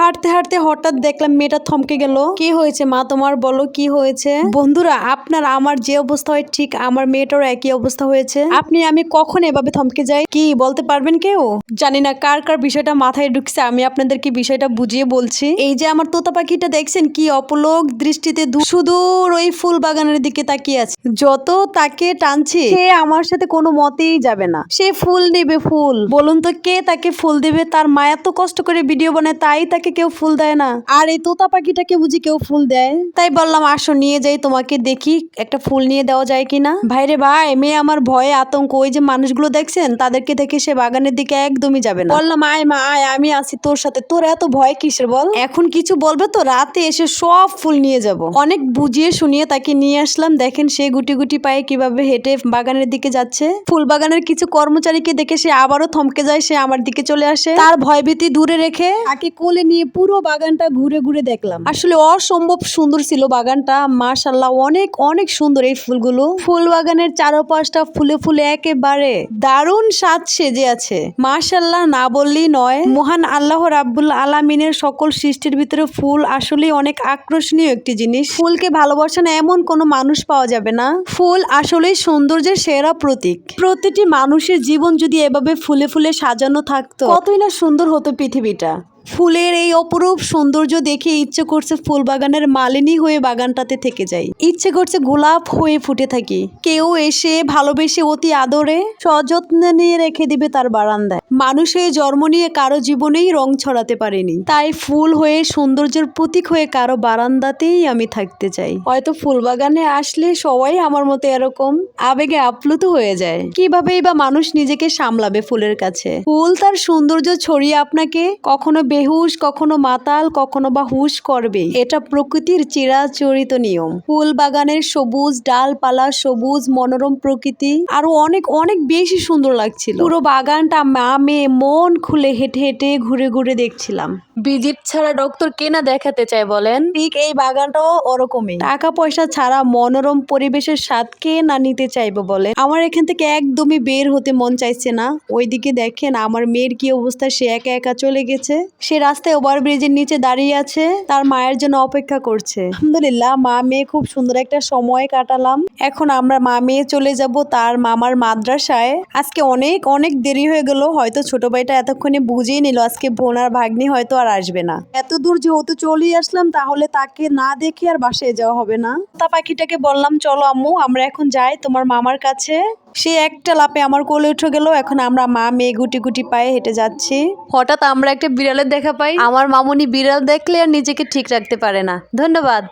হাঁটতে হাঁটতে হঠাৎ দেখলাম মেয়েটা থমকে গেল। কি হয়েছে মা তোমার? বলো, কি হয়েছে? বন্ধুরা, আপনার আমার যে অবস্থা হয় ঠিক আমার মেয়েটারও একই অবস্থা হয়েছে। আপনি, আমি কখন এভাবে থমকে যাই? কি, বলতে পারবেন কেউ? জানি না, কার কার বিষয়টা মাথায় ঢুকছে, আমি আপনাদেরকে বিষয়টা বুঝিয়ে বলছি? এই যে আমার তোতা পাখিটা দেখছেন, কি অপলোক দৃষ্টিতে সুদূর ওই ফুল বাগানের দিকে তাকিয়ে আছে। যত তাকে টানছি, সে আমার সাথে কোনো মতেই যাবে না। সে ফুল নেবে ফুল। বলুন তো কে তাকে ফুল দেবে? তার মা এত কষ্ট করে ভিডিও বানায়, তাই তাকে কেউ ফুল দেয় না। আর এই তোতা পাখিটাকে বুঝি কেউ ফুল দেয়? তাই বললাম আসো নিয়ে যাই তোমাকে দেখি একটা ফুল নিয়ে দেওয়া যায় কিনা। ভাইরে ভাই মেয়ে আমার ভয়ে আতঙ্ক ওই যে মানুষগুলো দেখছেন তাদেরকে দেখে সে বাগানের দিকে একদমই যাবে না। বললাম আয় মা আয় আমি আছি তোর সাথে। তোর এত ভয় কিসের বল? এখন কিছু বলবে তো রাতে এসে সব ফুল নিয়ে যাব। অনেক বুঝিয়ে শুনিয়ে তাকে নিয়ে আসলাম দেখেন সে গুটি গুটি পায়ে কীভাবে হেঁটে বাগানের দিকে যাচ্ছে। ফুল বাগানের কিছু কর্মচারীকে দেখে সে আবারও থমকে যায় সে আমার দিকে চলে আসে। তার ভয়ভীতি দূরে রেখে তাকে কোলে নিয়ে পুরো বাগানটা ঘুরে ঘুরে দেখলাম। আসলে অসম্ভব সুন্দর ছিল বাগানটা। মাশাল্লাহ অনেক অনেক সুন্দর এই ফুলগুলো। ফুল বাগানের চারপাশটা ফুলে ফুলে একেবারে দারুণ স্বাদ সেজে আছে। মাশাল্লাহ না বললেই নয়, মহান আল্লাহ রাব্বুল আলামিনের সকল সৃষ্টির ভিতরে ফুল আসলেই অনেক আকর্ষণীয় একটি জিনিস। ফুলকে ভালোবাসা না এমন কোনো মানুষ পাওয়া যাবে না। ফুল আসলেই সৌন্দর্যের সেরা প্রতীক। প্রতিটি মানুষের জীবন যদি এভাবে ফুলে ফুলে সাজানো থাকতো, কতই না সুন্দর হতো পৃথিবীটা। ফুলের এই অপরূপ সৌন্দর্য দেখে ইচ্ছে করছে ফুল বাগানের মালিনী হয়ে বাগানটাতে থেকে যাই। ইচ্ছে করছে গোলাপ হয়ে ফুটে থাকি। কেউ এসে ভালোবেসে অতি আদরে সযত্নে নিয়ে রেখে দিবে তার বারান্দায়। মানুষ হয়ে জন্ম নিয়ে কারও জীবনেই রং ছড়াতে পারেনি। তাই ফুল হয়ে সৌন্দর্যের প্রতীক হয়ে কারও বারান্দাতেই আমি থাকতে চাই। হয়তো ফুল বাগানে আসলে সবাই আমার মতো এরকম আবেগে আপ্লুত হয়ে যায়। কিভাবেই বা মানুষ নিজেকে সামলাবে ফুলের কাছে। ফুল তার সৌন্দর্য ছড়িয়ে আপনাকে কখনো বেহুশ কখনো মাতাল, কখনো বা হুশ করবে। এটা প্রকৃতির চিরাচরিত নিয়ম। ফুল বাগানের সবুজ ডালপালা, সবুজ মনোরম প্রকৃতি, আরও অনেক অনেক বেশি সুন্দর লাগছিল। পুরো বাগানটা মা মেয়ে মন খুলে হেঁটে হেঁটে ঘুরে ঘুরে দেখছিলাম। ভিজিট ছাড়া ডক্টর কে না দেখাতে চায় বলেন? ঠিক এই বাগানটাও ওরকমই। টাকা পয়সা ছাড়া মনোরম পরিবেশের স্বাদ কে না নিতে চাইবে বলে আমার এখান থেকে একদমই বের হতে মন চাইছে না। ওইদিকে দেখেন আমার মেয়ের কি অবস্থা, সে একা একা চলে গেছে। সে রাস্তায় ওভার ব্রিজের নিচে দাঁড়িয়ে আছে, তার মায়ের জন্য অপেক্ষা করছে। আলহামদুলিল্লাহ, মা মেয়ে খুব সুন্দর একটা সময় কাটালাম। এখন আমরা মা মেয়ে চলে যাব তার মামার মাদ্রাসায়। আজকে অনেক অনেক দেরি হয়ে গেল, হয়তো ছোট ভাইটা এতক্ষণে বুঝেই নিল, আজকে বোন আর ভাগ্নি হয়তো আর আসবে না। এত দূর যেহেতু চলেই আসলাম, তাহলে তাকে না দেখে আর বাসায় যাওয়া হবে না। তা পাখিটাকে বললাম, চলো আম্মু, আমরা এখন যাই তোমার মামার কাছে। সে একটা লাপে আমার কোলে উঠে গেল, এখন আমরা মা মেয়ে গুটি গুটি পায়ে হেঁটে যাচ্ছি। হঠাৎ আমরা একটা বিড়ালের দেখা পাই। আমার মামুনি বিড়াল দেখলে আর নিজেকে ঠিক রাখতে পারে না। ধন্যবাদ।